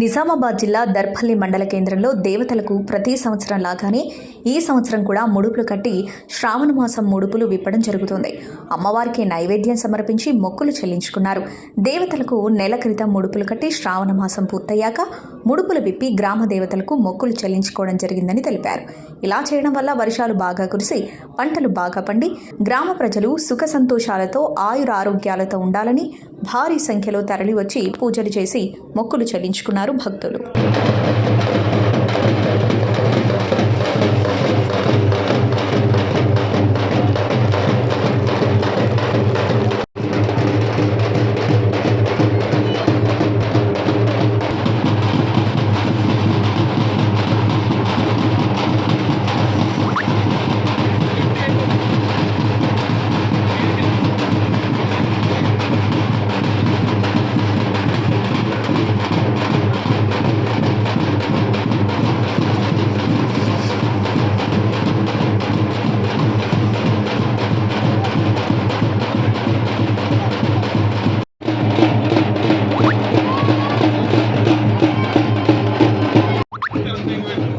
నిజామాబాద్ జిల్లా దర్పల్లి మండల కేంద్రంలో దేవతలకు ప్రతి సంవత్సరం లాగానే ఈ సంవత్సరం కూడా ముడుపులు కట్టి శ్రావణ మాసం ముడుపులు విప్పడం జరుగుతుంది. అమ్మవారికి నైవేద్యం సమర్పించి మొక్కులు చెల్లించుకున్నారు. దేవతలకు నెల క్రితం ముడుపులు కట్టి శ్రావణ మాసం పూర్తయ్యాక ముడుపులు విప్పి గ్రామ దేవతలకు మొక్కులు చెల్లించుకోవడం జరిగిందని తెలిపారు. ఇలా చేయడం వల్ల వర్షాలు బాగా కురిసి పంటలు బాగా పండి గ్రామ ప్రజలు సుఖ సంతోషాలతో ఆయురారోగ్యాలతో ఉండాలని భారీ సంఖ్యలో తరలివచ్చి పూజలు చేసి మొక్కులు చెల్లించుకున్నారు భక్తులు.